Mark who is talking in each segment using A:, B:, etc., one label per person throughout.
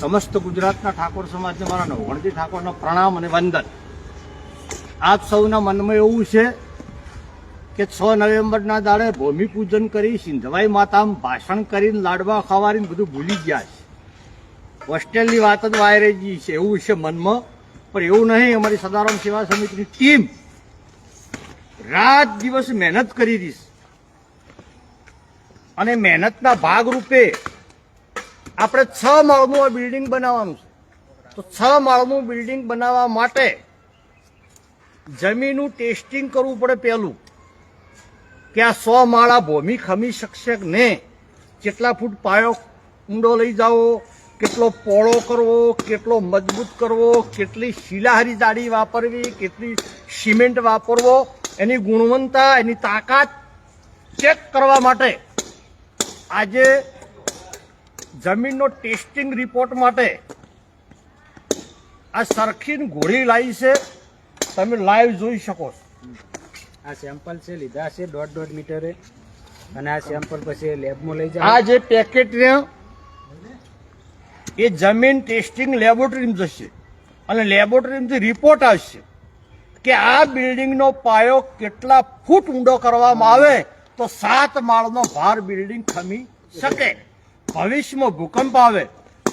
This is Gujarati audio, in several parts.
A: સમસ્ત ગુજરાતના ઠાકોર સમાજને મારા નવગણજી ઠાકોરના પ્રણામ અને વંદન. આપ સૌના મનમાં એવું છે કે છ નવેમ્બરના દાડે ભૂમિપૂજન કરી સિંધવાઈ માતામાં ભાષણ કરીને લાડવા ખવારીને બધું ભૂલી ગયા છે. હોસ્ટેલની વાત જ વાયરેજી છે, એવું છે મનમાં. પણ એવું નહીં, અમારી સદારામ સેવા સમિતિની ટીમ રાત દિવસ મહેનત કરી છે. અને મહેનતના ભાગરૂપે આપણે છ માળનું આ બિલ્ડિંગ બનાવવાનું છે. તો છ માળનું બિલ્ડિંગ બનાવવા માટે જમીનનું ટેસ્ટિંગ કરવું પડે પહેલું. કે આ સો માળા ભૂમિ ખમી શકશે ને? કેટલા ફૂટ પાયો ઊંડો લઈ જાવો? કેટલો પોળો કરવો? કેટલો મજબૂત કરવો? કેટલી શિલાહારી જાડી વાપરવી? કેટલી સિમેન્ટ વાપરવો? એની ગુણવત્તા, એની તાકાત ચેક કરવા માટે આજે જમીનનો ટેસ્ટિંગ રિપોર્ટ માટે આ સરખી ઘોડી લાવી છે. તમે લાઈવ જોઈ શકો છો.
B: આ સેમ્પલ છે લીધા છે દોઢ દોઢ મીટરે. અને આ સેમ્પલ પછી લેબમાં લઈ જાય
A: આ જે પેકેટ ને એ જમીન ટેસ્ટિંગ લેબોરેટરીમાં જશે. અને લેબોરેટરીમાંથી રિપોર્ટ આવશે કે આ બિલ્ડિંગનો પાયો કેટલા ફૂટ ઊંડો કરવામાં આવે તો સાત માળનો ભાર બિલ્ડિંગ ખમી શકે. ભવિષ્યમાં ભૂકંપ આવે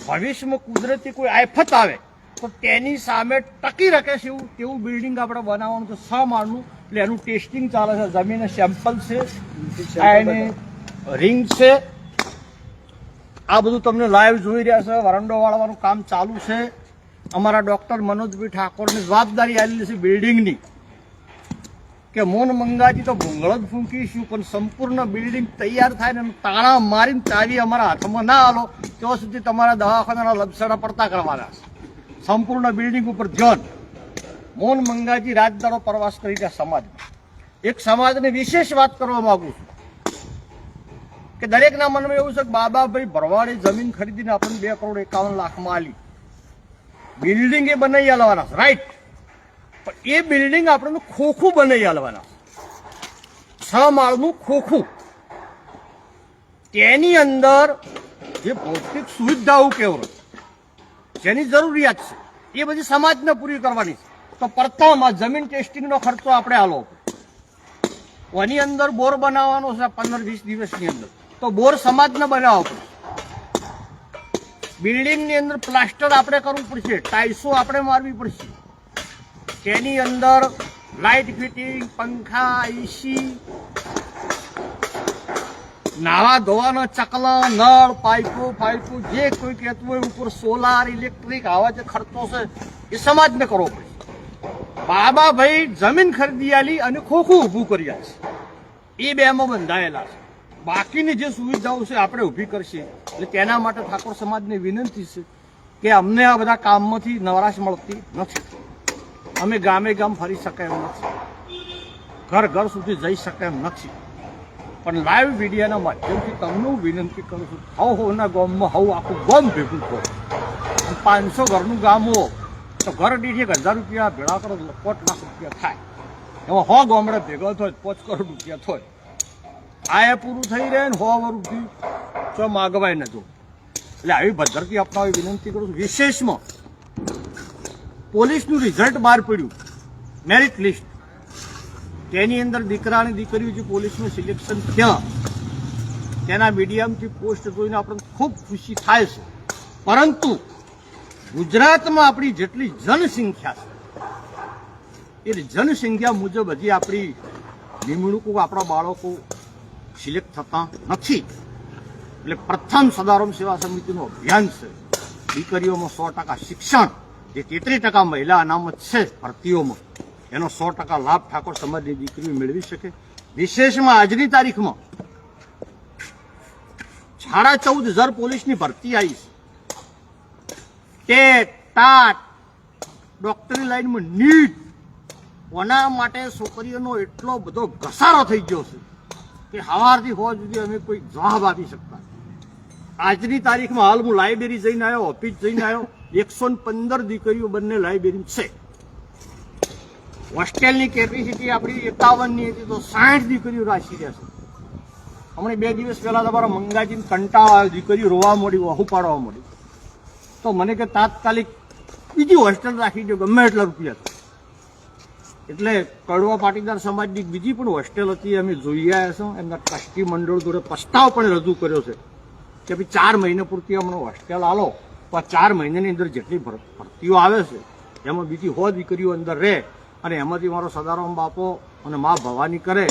A: ભવિષ્યમાં કુદરતી કોઈ આફત આવે તો તેની સામે ટકી રહે છે એવું તેવું બિલ્ડિંગ આપણે બનાવવાનું તો છ માળનું. એટલે એનું ટેસ્ટિંગ ચાલે છે જમીન સેમ્પલ છે એની રિંગ છે. આ બધું તમને લાઈવ જોઈ રહ્યા છે વરંડો વાળવાનું કામ ચાલુ છે. અમારા ડૉક્ટર મનોજભાઈ ઠાકોરની જવાબદારી આવેલી છે બિલ્ડિંગની કે મોન મંગાજી તો ભૂંગળ જ ફૂંકીશું પણ સંપૂર્ણ બિલ્ડિંગ તૈયાર થાય ને તાળા મારીને ચાવી અમારા હાથમાં ના આલો ત્યાં સુધી તમારા દવાખાનાના લપસડા પડતા કરવાના છે. સંપૂર્ણ બિલ્ડિંગ ઉપર ધ્યાન. મોન મંગાજી રાજદારો પ્રવાસ કરી રહ્યા સમાજમાં. એક સમાજની વિશેષ વાત કરવા માંગુ છું કે દરેકના મનમાં એવું છે કે બાબાભાઈ ભરવાડે જમીન ખરીદીને આપણને બે કરોડ એકાવન લાખમાં આલી. બિલ્ડિંગ એ બનાવી આલવાના રાઈટ એ બિલ્ડિંગ આપણને ખોખું બનાવી આલવાના. છ માળનું ખોખું. તેની અંદર જે ભૌતિક સુવિધાઓ કેવું જેની જરૂરિયાત છે, એ બધી સમાજને પૂરી કરવાની છે. તો પ્રથમ આ જમીન ટેસ્ટિંગનો ખર્ચો આપણે આલો. એની અંદર બોર બનાવવાનો છે પંદર વીસ દિવસની અંદર. તો બોર સમાજને બનાવવો પડશે બિલ્ડિંગની અંદર પ્લાસ્ટર આપણે કરવું પડશે ટાઇલ્સો આપણે મારવી પડશે. તેની અંદર લાઇટ ફિટિંગ પંખા એસી નાવા ધોવાના ચકલા, નળ, પાઇપો પાઇપો, જે કોઈ કહેતું હોય ઉપર સોલાર ઇલેક્ટ્રિક આવા જે ખર્ચો છે, એ સમાજને કરવો પડશે બાબાભાઈ જમીન ખરીદી આલી અને ખોખું ઊભું કરી છે. એ બેમાં બંધાયેલા છે. બાકીની જે સુવિધાઓ છે આપણે ઊભી કરશે. એટલે તેના માટે ઠાકોર સમાજને વિનંતી છે કે અમને આ બધા કામમાંથી નવરાશ મળતી નથી. અમે ગામે ગામ ફરી શકાય એમ નથી. ઘર ઘર સુધી જઈ શકાય એમ નથી. પણ લાઈવ મીડિયાના માધ્યમથી તમને હું વિનંતી કરું છું, હવ હોના ગામમાં હવ આખું ગામ ભેગું થો પાંચસો ઘરનું ગામ હો, તો ઘર દીઠ એક હજાર રૂપિયા, ભેળા કરો તો લાખ રૂપિયા થાય. એમાં હો ગામડે ભેગો થાય, પાંચ કરોડ રૂપિયા થાય. આ એ પૂરું થઈ રહે ને હો વર્ષથી તો માગવાય ન જો એટલે આવી ભદ્રતી અપનાવી વિનંતી કરું છું, વિશેષમાં પોલીસનું રિઝલ્ટ બહાર પડ્યું. મેરિટ લિસ્ટ તેની અંદર દીકરા અને દીકરીઓ જે પોલીસનું સિલેક્શન થયા, તેના મીડિયમથી પોસ્ટ જોઈને આપણને ખૂબ ખુશી થાય છે. પરંતુ ગુજરાતમાં આપણી જેટલી જનસંખ્યા છે, એ જનસંખ્યા મુજબ હજી આપણી નિમણૂકો, આપણા બાળકો સિલેક્ટ થતા નથી. એટલે પ્રથમ સદારામ સેવા સમિતિનું અભિયાન છે. દીકરીઓમાં સો ટકા શિક્ષણ. જે તેત્રીસ ટકા મહિલા અનામત છે ભરતીઓમાં એનો સો ટકા લાભ ઠાકોર સમાજની દીકરીઓ મેળવી શકે. વિશેષમાં આજની તારીખમાં સાડા ચૌદ હજાર પોલીસની ભરતી આવી છે. ટેટ ટાટ ડોક્ટરી લાઈનમાં નીટ. કોના માટે છોકરીઓનો એટલો બધો ઘસારો થઈ ગયો છે કે સવારથી હોવા સુધી અમે કોઈ જવાબ આપી શકતા. આજની તારીખમાં હાલ હું લાઇબ્રેરી જઈને આવ્યો, ઓફિસ જઈને આવ્યો. એકસો પંદર દીકરીઓ બંને લાઇબ્રેરી છે. હોસ્ટેલની કેપેસિટી આપણી એકાવનની હતી તો સાઠ દીકરીઓ રાખી રહ્યા છે. હમણાં બે દિવસ પહેલા તમારા મંગાજીને કંટાળો આવ્યો, દીકરીઓ રોવા મળી વહુ પાડવા મળી તો મને કે તાત્કાલિક બીજી હોસ્ટેલ રાખી દો, ગમે એટલા રૂપિયા. એટલે કડવા પાટીદાર સમાજની બીજી પણ હોસ્ટેલ હતી, અમે જોઈ આવ્યા છો. એમના ટ્રસ્ટી મંડળ જોડે પ્રસ્તાવ પણ રજૂ કર્યો છે કે ભાઈ ચાર મહિના પૂરતી અમને હોસ્ટેલ આલો. તો આ ચાર મહિનાની અંદર જેટલી ભરતીઓ આવે છે, એમાં બીજી હો દીકરીઓ અંદર રહે અને એમાંથી મારો સદારામ બાપો અને મા ભવાની કરે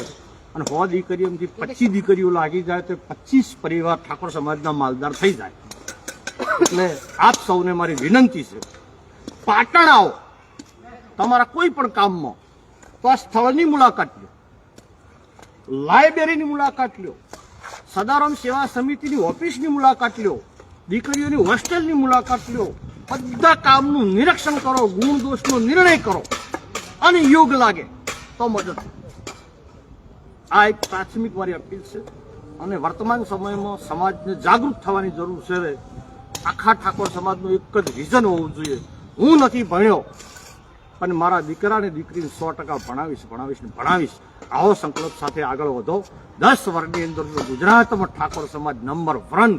A: અને હો દીકરીઓમાંથી પચીસ દીકરીઓ લાગી જાય તો પચીસ પરિવાર ઠાકોર સમાજના માલદાર થઈ જાય. એટલે આપ સૌને મારી વિનંતી છે પાટણ આવો તમારા કોઈ પણ કામમાં, તો આ સ્થળની મુલાકાત લો લાઇબ્રેરીની મુલાકાત લો, સદારામ સેવા સમિતિની ઓફિસની મુલાકાત લો દીકરીઓની હોસ્ટેલની મુલાકાત લો. બધા કામનું નિરીક્ષણ કરો, ગુણ દોષનો નિર્ણય કરો. અને યોગ લાગે તો મદદ. આ એક પ્રાથમિક મારી અપીલ છે. અને વર્તમાન સમયમાં સમાજને જાગૃત થવાની જરૂર છે. આખા ઠાકોર સમાજનું એક જ વિઝન હોવું જોઈએ. હું નથી ભણ્યો, પણ મારા દીકરા અને દીકરીને સો ટકા ભણાવીશ ભણાવીશ ને ભણાવીશ. આવો સંકલ્પ સાથે આગળ વધો. દસ વર્ગની અંદર ગુજરાતમાં ઠાકોર સમાજ નંબર વન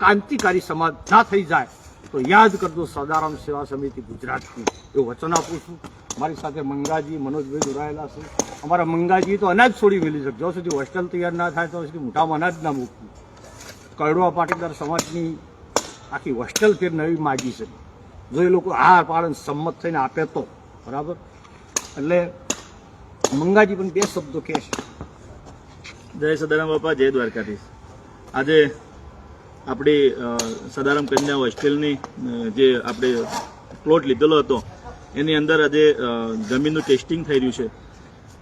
A: ક્રાંતિકારી સમાજ ના થઈ જાય, તો યાદ કરજો સદારામ સેવા સમિતિ ગુજરાતની. એવું વચન આપું છું. મારી સાથે મંગાજી મનોજભાઈ જોડાયેલા છે. અમારા મંગાજી તો અનાજ છોડી મેલી છે. જ્યાં સુધી હોસ્ટેલ તૈયાર ના થાય તો સુધી મોટામાં અનાજ ના મૂકવું. કડવા પાટીદાર સમાજની આખી હોસ્ટેલ ફેર નવી માગી છે. જો એ લોકો આ પાડે સંમત થઈને આપે તો, બરાબર? એટલે મંગાજી પણ બે શબ્દો કહે છે.
C: જય સદારામ બાપા, જય દ્વારકાધીશ. આજે આપણી સદારામ કન્યા હોસ્ટેલની જે આપણે પ્લોટ લીધેલો હતો, એની અંદર આજે જમીનનું ટેસ્ટિંગ થઈ રહ્યું છે.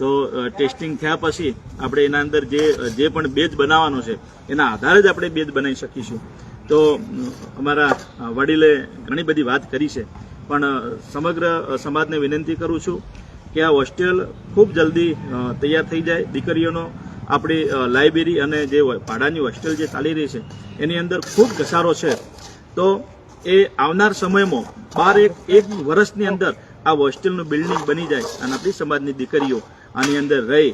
C: તો ટેસ્ટિંગ થયા પછી આપણે એના અંદર જે જે પણ બેજ બનાવવાનો છે, એના આધારે જ આપણે બેજ બનાવી શકીશું. તો અમારા વડીલે ઘણી બધી વાત કરી છે. પણ સમગ્ર સમાજને વિનંતી કરું છું કે આ હોસ્ટેલ ખૂબ જલ્દી તૈયાર થઈ જાય. દીકરીઓનો આપણી લાઇબ્રેરી અને જે ભાડાની હોસ્ટેલ જે ચાલી રહી છે, એની અંદર ખૂબ ઘસારો છે. તો એ આવનાર સમયમાં બાર એક એક વર્ષની અંદર આ હોસ્ટેલનું બિલ્ડિંગ બની જાય અને આપણી સમાજની દીકરીઓ આની અંદર રહી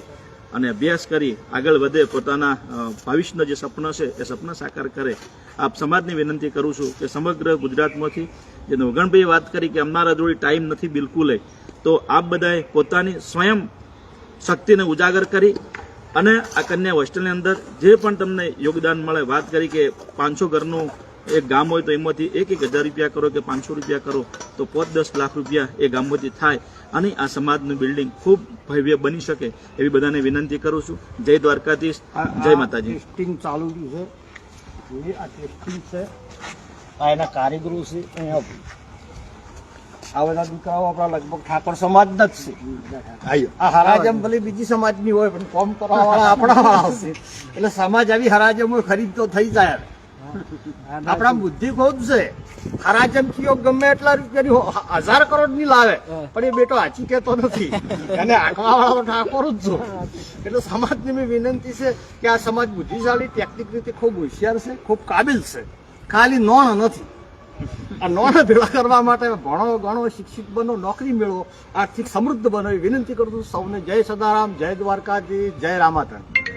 C: અને અભ્યાસ કરી આગળ વધે, પોતાના ભવિષ્યના જે સપના છે, એ સપના સાકાર કરે. આપ સમાજની વિનંતી કરું છું કે સમગ્ર ગુજરાતમાંથી જે નવગણભાઈ વાત કરી કે અમારા જોડે ટાઈમ નથી બિલકુલ તો આપ બધાએ પોતાની સ્વયં શક્તિને ઉજાગર કરી અને આ કન્યા હોસ્ટેલની અંદર જે પણ તમને યોગદાન મળે વાત કરી કે પાંચસો ઘરનું એક ગામ હોય તો એમાંથી એક એક હજાર રૂપિયા કરો કે પાંચસો રૂપિયા કરો તો પાંચ દસ લાખ રૂપિયા એ ગામમાંથી થાય. અને આ સમાજનું બિલ્ડિંગ ખૂબ ભવ્ય બની શકે એવી બધાને વિનંતી કરું છું. જય દ્વારકાધીશ. જય માતાજી.
A: ટેસ્ટિંગ ચાલુ છે. આ ટેસ્ટિંગ છે. આ એના કારીગરો છે અહીંયા. આ બધા દીકરાઓ આપણા લગભગ ઠાકોર સમાજ જ છે. આ હરાજમ ભલે બીજી સમાજની હોય પણ કોમ કરવા વાળા આપણા વાળા હશે એટલે સમાજ આવી હરાજમ ખરીદ તો થઈ જાય. આપણા બુદ્ધિ ખોદ છે. હરાજમ કયો ગમે એટલા રૂપિયાની હજાર કરોડની લાવે પણ એ બેટો હાચી કહેતો નથી. અને આંકવા વાળા ઠાકોર જ છો. એટલે સમાજની મેં વિનંતી છે કે આ સમાજ બુદ્ધિશાળી ટેકનિક રીતે ખૂબ હોશિયાર છે ખૂબ કાબિલ છે. ખાલી નોણ નથી. આ નોણ ભેળા કરવા માટે ભણો, ગણો, શિક્ષિત બનો, નોકરી મેળવો. આર્થિક સમૃદ્ધ બનો એ વિનંતી કરું છું સૌને. જય સદારામ, જય દ્વારકાજી, જય રામાતણ